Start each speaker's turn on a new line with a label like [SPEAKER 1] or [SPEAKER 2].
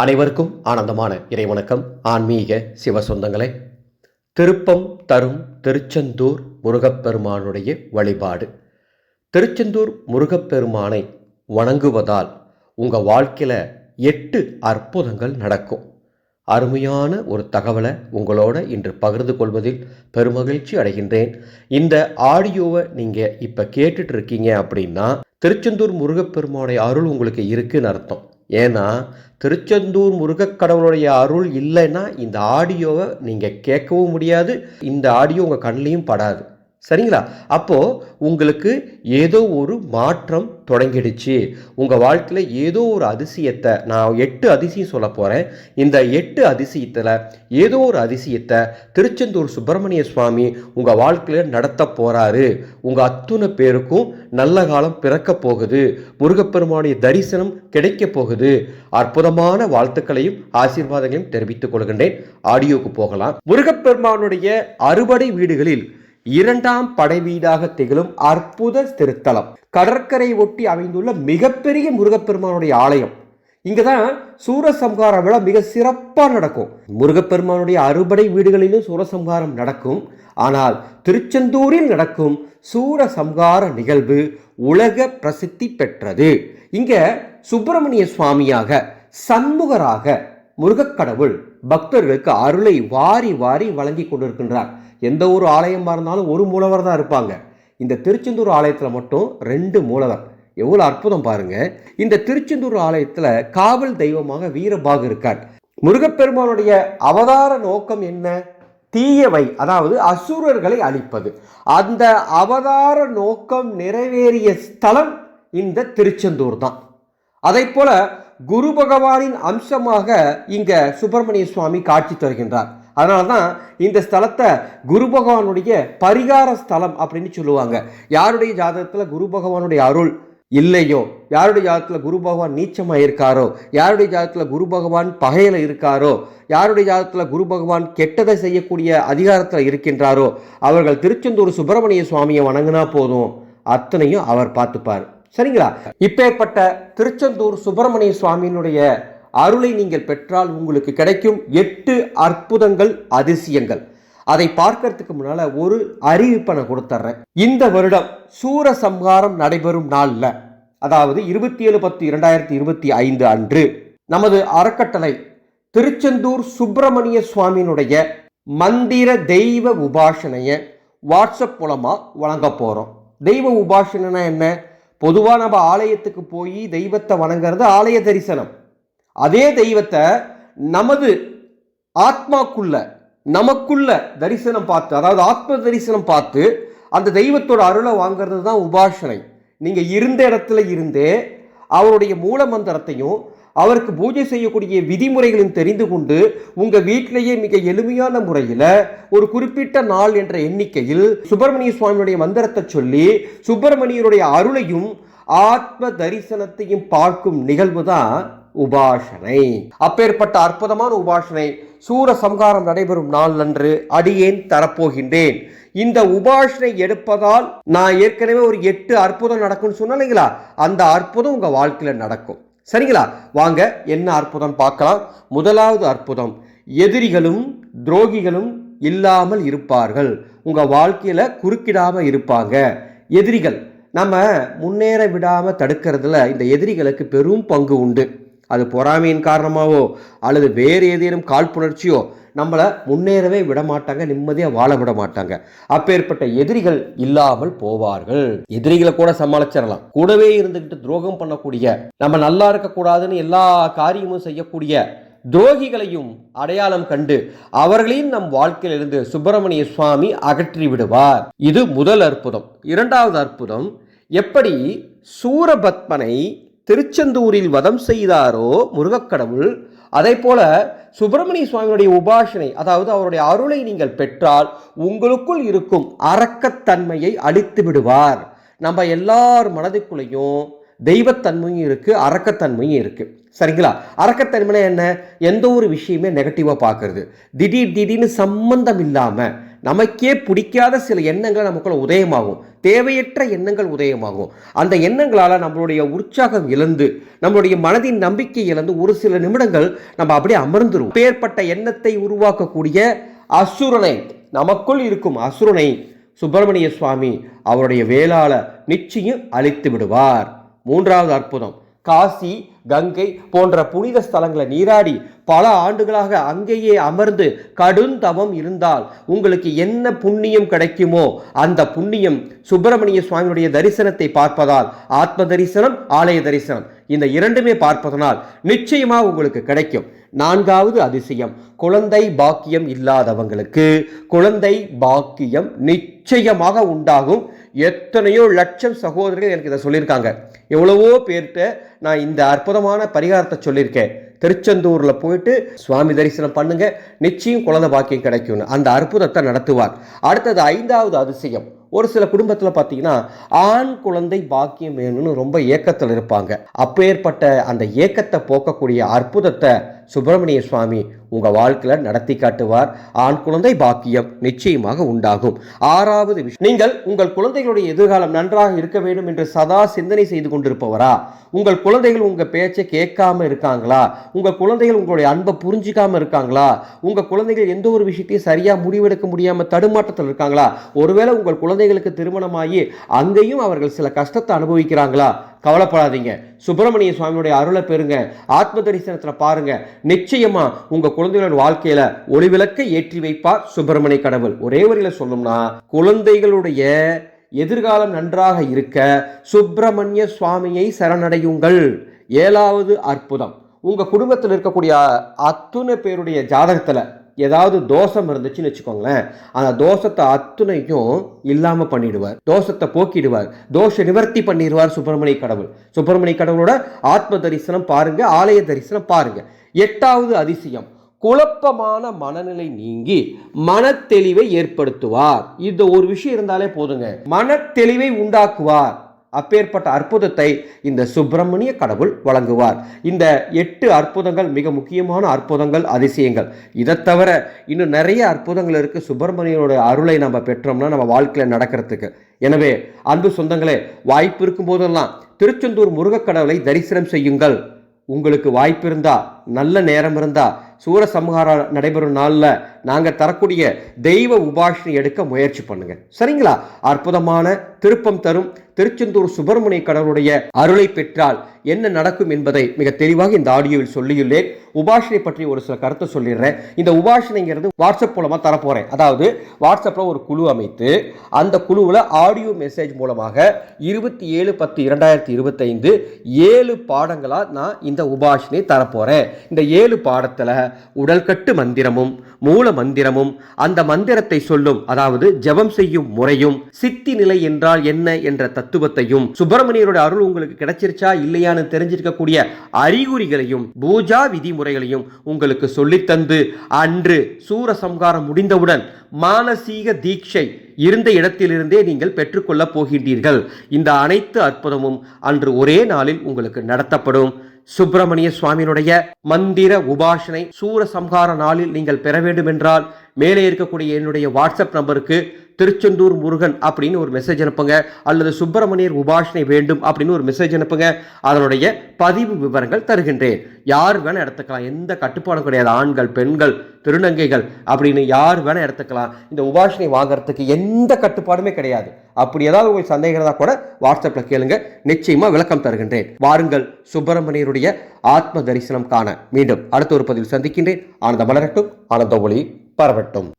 [SPEAKER 1] அனைவருக்கும் ஆனந்தமான இறைவணக்கம். ஆன்மீக சிவ சொந்தங்களே திருப்பம் தரும் திருச்செந்தூர் முருகப்பெருமானுடைய வழிபாடு. திருச்செந்தூர் முருகப்பெருமானை வணங்குவதால் உங்கள் வாழ்க்கையில் எட்டு அற்புதங்கள் நடக்கும். அருமையான ஒரு தகவலை உங்களோட இன்று பகிர்ந்து கொள்வதில் பெருமகிழ்ச்சி அடைகின்றேன். இந்த ஆடியோவை நீங்கள் இப்போ கேட்டுட்டு இருக்கீங்க அப்படின்னா திருச்செந்தூர் முருகப்பெருமானுடைய அருள் உங்களுக்கு இருக்குன்னு அர்த்தம். ஏன்னா திருச்செந்தூர் முருகக்கடவுளுடைய அருள் இல்லைன்னா இந்த ஆடியோவை நீங்கள் கேட்கவும் முடியாது இந்த ஆடியோ உங்கள் கண்ணிலையும் படாது. சரிங்களா? அப்போது உங்களுக்கு ஏதோ ஒரு மாற்றம் தொடங்கிடுச்சு. உங்கள் வாழ்க்கையில் ஏதோ ஒரு அதிசயத்தை நான் எட்டு அதிசயம் சொல்ல போகிறேன் இந்த எட்டு அதிசயத்தில் ஏதோ ஒரு அதிசயத்தை திருச்செந்தூர் சுப்பிரமணிய சுவாமி உங்கள் வாழ்க்கையில் நடத்த போகிறாரு உங்கள் அத்துணை பேருக்கும் நல்ல காலம் பிறக்க போகுது. முருகப்பெருமானுடைய தரிசனம் கிடைக்க போகுது. அற்புதமான வாழ்த்துக்களையும் ஆசீர்வாதங்களையும் தெரிவித்துக் கொள்கின்றேன். ஆடியோக்கு போகலாம். முருகப்பெருமானுடைய அறுபடை வீடுகளில் இரண்டாம் படை வீடாக திகழும் அற்புத திருத்தலம். கடற்கரை ஒட்டி அமைந்துள்ள மிகப்பெரிய முருகப்பெருமானுடைய ஆலயம். இங்கே தான் சூரசம்ஹார விழா மிக சிறப்பாக நடக்கும். முருகப்பெருமானுடைய அறுபடை வீடுகளிலும் சூரசம்ஹாரம் நடக்கும். ஆனால் திருச்செந்தூரில் நடக்கும் சூரசம்ஹார நிகழ்வு உலக பிரசித்தி பெற்றது. இங்கே சுப்பிரமணிய சுவாமியாக சண்முகராக முருகக்கடவுள் பக்தர்களுக்கு அருளை வாரி வாரி வழங்கி கொண்டிருக்கின்றார். எந்த ஒரு ஆலயமாக இருந்தாலும் ஒரு மூலவர் தான் இருப்பாங்க. இந்த திருச்செந்தூர் ஆலயத்தில் மட்டும் ரெண்டு மூலவர். எவ்வளோ அற்புதம் பாருங்க. இந்த திருச்செந்தூர் ஆலயத்தில் காவல் தெய்வமாக வீரபாகு இருக்கார். முருகப்பெருமானுடைய அவதார நோக்கம் என்ன? தீயவை அதாவது அசுரர்களை அழிப்பது. அந்த அவதார நோக்கம் நிறைவேறிய ஸ்தலம் இந்த திருச்செந்தூர் தான். அதை போல குரு பகவானின் அம்சமாக இங்க சுப்பிரமணிய சுவாமி காட்சி தருகின்றார். அதனால தான் இந்த ஸ்தலத்தை குரு பகவானுடைய பரிகார ஸ்தலம் அப்படின்னு சொல்லுவாங்க. யாருடைய ஜாதகத்தில் குரு பகவானுடைய அருள் இல்லையோ யாருடைய ஜாதகத்தில் குரு பகவான் நீச்சமாக இருக்காரோ யாருடைய ஜாதத்தில் குரு பகவான் பகையில் இருக்காரோ யாருடைய ஜாதகத்தில் குரு பகவான் கெட்டதை செய்யக்கூடிய அதிகாரத்தில் இருக்கின்றாரோ அவர்கள் திருச்செந்தூர் சுப்பிரமணிய சுவாமியை வணங்கினா போதும். அத்தனையும் அவர் பார்த்துப்பார். சரிங்களா? இப்பேற்பட்ட திருச்செந்தூர் சுப்பிரமணிய சுவாமியினுடைய அருளை நீங்கள் பெற்றால் உங்களுக்கு கிடைக்கும் எட்டு அற்புதங்கள் அதிசயங்கள். அதை பார்க்கறதுக்கு முன்னால ஒரு அறிவிப்பை நான் கொடுத்துட்றேன் இந்த வருடம் சூர சம்ஹாரம் நடைபெறும் நாளில் அதாவது இருபத்தி ஏழு பத்து இரண்டாயிரத்தி இருபத்தி ஐந்து அன்று நமது அறக்கட்டளை திருச்செந்தூர் சுப்பிரமணிய சுவாமியினுடைய மந்திர தெய்வ உபாசனையை வாட்ஸ்அப் மூலமாக வழங்க போகிறோம் தெய்வ உபாசனைனா என்ன? பொதுவாக நம்ம ஆலயத்துக்கு போய் தெய்வத்தை வணங்குறது ஆலய தரிசனம். அதே தெய்வத்தை நமது ஆத்மாக்குள்ள நமக்குள்ள தரிசனம் பார்த்து அதாவது ஆத்ம தரிசனம் பார்த்து அந்த தெய்வத்தோட அருளை வாங்குறது தான் உபாசனை. நீங்கள் இருந்த இடத்துல இருந்தே அவருடைய மூல மந்திரத்தையும் அவருக்கு பூஜை செய்யக்கூடிய விதிமுறைகளையும் தெரிந்து கொண்டு உங்கள் வீட்டிலேயே மிக எளிமையான முறையில் ஒரு குறிப்பிட்ட நாள் என்ற எண்ணிக்கையில் சுப்பிரமணிய சுவாமியுடைய மந்திரத்தை சொல்லி சுப்பிரமணியருடைய அருளையும் ஆத்ம தரிசனத்தையும் பார்க்கும் நிகழ்வு தான் உபாசனை. அப்பேற்பட்ட அற்புதமான உபாசனை சூர சம்ஹாரம் நடைபெறும் நாள் அன்று அடியேன் தரப்போகின்றேன். இந்த உபாசனை எடுப்பதால் நான் ஏற்கனவே ஒரு எட்டு அற்புதம் நடக்கும்னு சொன்னீங்களா அந்த அற்புதம் உங்கள் வாழ்க்கையில் நடக்கும். சரிங்களா? வாங்க என்ன அற்புதம் பார்க்கலாம். முதலாவது அற்புதம் எதிரிகளும் துரோகிகளும் இல்லாமல் இருப்பார்கள். உங்கள் வாழ்க்கையில் குறுக்கிடாம இருப்பாங்க. எதிரிகள் நம்ம முன்னேற விடாமல் தடுக்கிறதுல இந்த எதிரிகளுக்கு பெரும் பங்கு உண்டு. அது பொறாமையின் காரணமாகவோ அல்லது வேறு ஏதேனும் காழ்ப்புணர்ச்சியோ நம்மளை முன்னேறவே விட மாட்டாங்க நிம்மதியாக வாழ விட மாட்டாங்க அப்பேற்பட்ட எதிரிகள் இல்லாமல் போவார்கள். எதிரிகளை கூட சமாளிச்சிடலாம். கூடவே இருந்துக்கிட்டு துரோகம் பண்ணக்கூடிய நம்ம நல்லா இருக்கக்கூடாதுன்னு எல்லா காரியமும் செய்யக்கூடிய துரோகிகளையும் அடையாளம் கண்டு அவர்களையும் நம் வாழ்க்கையிலிருந்து சுப்பிரமணிய சுவாமி அகற்றி விடுவார். இது முதல் அற்புதம். இரண்டாவது அற்புதம் எப்படி சூரபத்மனை திருச்செந்தூரில் வதம் செய்தாரோ முருகக்கடவுள்? அதே போல சுப்பிரமணிய சுவாமியுடைய உபாசனை அதாவது அவருடைய அருளை நீங்கள் பெற்றால் உங்களுக்குள் இருக்கும் அரக்கத்தன்மையை அழித்து விடுவார். நம்ம எல்லார் மனதுக்குள்ளேயும் தெய்வத்தன்மையும் இருக்குது அரக்கத்தன்மையும் இருக்குது சரிங்களா? அரக்கத்தன்மைனா என்ன? எந்த ஒரு விஷயமே நெகட்டிவாக பார்க்கறது. திடீர் திடீர்னு சம்பந்தம் இல்லாமல் நமக்கே பிடிக்காத சில எண்ணங்கள் நமக்குள்ள உதயமாகும். தேவையற்ற எண்ணங்கள் உதயமாகும். அந்த எண்ணங்களால் நம்மளுடைய உற்சாகம் இழந்து நம்மளுடைய மனதின் நம்பிக்கை இழந்து ஒரு சில நிமிடங்கள் நம்ம அப்படியே அமர்ந்துருவோம். பேர்பட்ட எண்ணத்தை உருவாக்கக்கூடிய அசுரனை நமக்குள் இருக்கும் அசுரனை சுப்பிரமணிய சுவாமி அவருடைய வேளாள நிச்சயம் அழித்து விடுவார். மூன்றாவது அற்புதம். காசி கங்கை போன்ற புனித ஸ்தலங்களை நீராடி பல ஆண்டுகளாக அங்கேயே அமர்ந்து கடுந்தவம் இருந்தால் உங்களுக்கு என்ன புண்ணியம் கிடைக்குமோ அந்த புண்ணியம் சுப்பிரமணிய சுவாமியுடைய தரிசனத்தை பார்ப்பதால் ஆத்ம தரிசனம் ஆலய தரிசனம். இந்த இரண்டுமே பார்ப்பதனால் நிச்சயமாக உங்களுக்கு கிடைக்கும். நான்காவது அதிசயம் குழந்தை பாக்கியம் இல்லாதவங்களுக்கு குழந்தை பாக்கியம் நிச்சயமாக உண்டாகும். எத்தனையோ லட்சம் சகோதரர்கள் எனக்கு இதை சொல்லியிருக்காங்க. எவ்வளவோ பேர்கிட்ட நான் இந்த அற்புதமான பரிகாரத்தை சொல்லியிருக்கேன். திருச்செந்தூரில் போயிட்டு சுவாமி தரிசனம் பண்ணுங்க நிச்சயம் குழந்தை பாக்கியம் கிடைக்கும்னு. அந்த அற்புதத்தை நடத்துவார். அடுத்தது ஐந்தாவது அதிசயம். ஒரு சில குடும்பத்தில் பார்த்தீங்கன்னா ஆண் குழந்தை பாக்கியம் வேணும்னு ரொம்ப ஏக்கத்தில் இருப்பாங்க. அப்பேற்பட்ட அந்த ஏக்கத்தை போக்கக்கூடிய அற்புதத்தை சுப்பிரமணிய சுவாமி உங்கள் வாழ்க்கையில் நடத்தி காட்டுவார். ஆண் குழந்தை பாக்கியம் நிச்சயமாக உண்டாகும். ஆறாவது விஷயம் நீங்கள் உங்கள் குழந்தைகளுடைய எதிர்காலம் நன்றாக இருக்க வேண்டும் என்று சதா சிந்தனை செய்து கொண்டிருப்பவரா? உங்கள் குழந்தைகள் உங்கள் பேச்சை கேட்காம இருக்காங்களா? உங்கள் குழந்தைகள் உங்களுடைய அன்பை புரிஞ்சிக்காம இருக்காங்களா? உங்கள் குழந்தைகள் எந்த ஒரு விஷயத்தையும் சரியாக முடிவெடுக்க முடியாமல் தடுமாற்றத்தில் இருக்காங்களா? ஒருவேளை உங்கள் குழந்தைகளுக்கு திருமணமாகி அங்கேயும் அவர்கள் சில கஷ்டத்தை அனுபவிக்கிறாங்களா? கவலைப்படாதீங்க. சுப்பிரமணிய சுவாமியுடைய அருளை பெறுங்க. ஆத்ம தரிசனத்தில் பாருங்க. நிச்சயமா உங்க குழந்தைகளோட வாழ்க்கையில ஒளிவிளக்கை ஏற்றி வைப்பார் சுப்பிரமணிய கடவுள். ஒரே வரியில சொல்லணும்னா குழந்தைகளுடைய எதிர்காலம் நன்றாக இருக்க சுப்பிரமணிய சுவாமியை சரணடையுங்கள். ஏழாவது அற்புதம். உங்க குடும்பத்தில் இருக்கக்கூடிய அத்துணை பேருடைய ஜாதகத்துல ஏதாவது தோஷம் இருந்துச்சுன்னு வச்சுக்கோங்களேன். அந்த தோஷத்தை அத்துணைக்கும் இல்லாமல் பண்ணிடுவார். தோஷத்தை போக்கிடுவார். தோஷ நிவர்த்தி பண்ணிடுவார் சுப்பிரமணிய கடவுள். சுப்பிரமணிய கடவுளோட ஆத்ம தரிசனம் பாருங்க ஆலய தரிசனம் பாருங்க. எட்டாவது அதிசயம். குழப்பமான மனநிலை நீங்கி மனத்தெளிவை ஏற்படுத்துவார். இந்த ஒரு விஷயம் இருந்தாலே போதுங்க. மனத்தெளிவை உண்டாக்குவார். அப்பேற்பட்ட அற்புதத்தை இந்த சுப்பிரமணிய கடவுள் வழங்குவார். இந்த எட்டு அற்புதங்கள் மிக முக்கியமான அற்புதங்கள் அதிசயங்கள். இதை தவிர இன்னும் நிறைய அற்புதங்கள் இருக்குது சுப்பிரமணியனோட அருளை நம்ம பெற்றோம்னா நம்ம வாழ்க்கையில் நடக்கிறதுக்கு. எனவே அன்பு சொந்தங்களே வாய்ப்பு இருக்கும் போதெல்லாம் திருச்செந்தூர் முருகக்கடவுளை தரிசனம் செய்யுங்கள். உங்களுக்கு வாய்ப்பு இருந்தா நல்ல நேரம் இருந்தால் சூரசம்ஹாரம் நடைபெறும் நாளில் நாங்கள் தரக்கூடிய தெய்வ உபாஷனை எடுக்க முயற்சி பண்ணுங்க. சரிங்களா? அற்புதமான திருப்பம் தரும் திருச்செந்தூர் சுப்பிரமணிய கடவுளுடைய அருளை பெற்றால் என்ன நடக்கும் என்பதை மிக தெளிவாக இந்த ஆடியோவில் சொல்லியுள்ளேன். உபாஷனை பற்றி ஒரு சில கருத்தை சொல்லிடுறேன். இந்த உபாஷனைங்கிறது வாட்ஸ்அப் மூலமாக தரப்போகிறேன் அதாவது வாட்ஸ்அப்பில் ஒரு குழு அமைத்து அந்த குழுவில் ஆடியோ மெசேஜ் மூலமாக இருபத்தி ஏழு பத்து இரண்டாயிரத்தி இருபத்தைந்து ஏழு பாடங்களாக நான் இந்த உபாஷனை தரப்போகிறேன் இந்த ஏழு பாடத்தில் உடல்கட்டு மந்திரமும் மூல மந்திரமும் அந்த மந்திரத்தை சொல்லும் அதாவது ஜெபம் செய்யும் முறையும் சித்தி நிலை என்றால் என்ன என்ற தத்துவத்தையும் சுப்பிரமணியரோட அருள் உங்களுக்கு கிடைச்சிருச்சா இல்லையான்னு தெரிஞ்சிருக்கக்கூடிய அறிகுறிகளையும் பூஜா விதிமுறைகளையும் உங்களுக்கு சொல்லித்தந்து அன்று சூரசம்காரம் முடிந்தவுடன் மானசீக தீட்சை இருந்த இடத்திலிருந்தே நீங்கள் பெற்றுக்கொள்ளப் போகின்றீர்கள். இந்த அனைத்து அற்புதமும் அன்று ஒரே நாளில் உங்களுக்கு நடத்தப்படும். சுப்பிரமணிய சுவாமியினுடைய மந்திர உபாசனை சூரசம்ஹார நாளில் நீங்கள் பெற வேண்டும் என்றால் மேலே இருக்கக்கூடிய என்னுடைய வாட்ஸ்அப் நம்பருக்கு திருச்செந்தூர் முருகன் அப்படின்னு ஒரு மெசேஜ் அனுப்புங்க. அல்லது சுப்பிரமணியர் உபாஷனை வேண்டும் அப்படின்னு ஒரு மெசேஜ் அனுப்புங்க. அதனுடைய பதிவு விவரங்கள் தருகின்றேன். யார் வேணால் எடுத்துக்கலாம். எந்த கட்டுப்பாடும் கிடையாது. ஆண்கள் பெண்கள் திருநங்கைகள் அப்படின்னு யார் வேணால் எடுத்துக்கலாம். இந்த உபாஷனை வாங்குறதுக்கு எந்த கட்டுப்பாடுமே கிடையாது. அப்படி ஏதாவது உங்களுக்கு சந்தேகம் இருந்தால் கூட வாட்ஸ்அப்பில் கேளுங்க. நிச்சயமாக விளக்கம் தருகின்றேன். வாருங்கள் சுப்பிரமணியருடைய ஆத்ம தரிசனம் காண. மீண்டும் அடுத்த ஒரு பதிவில் சந்திக்கின்றேன். ஆனந்த மலரட்டும். ஆனந்த ஒளி. பரவட்டும்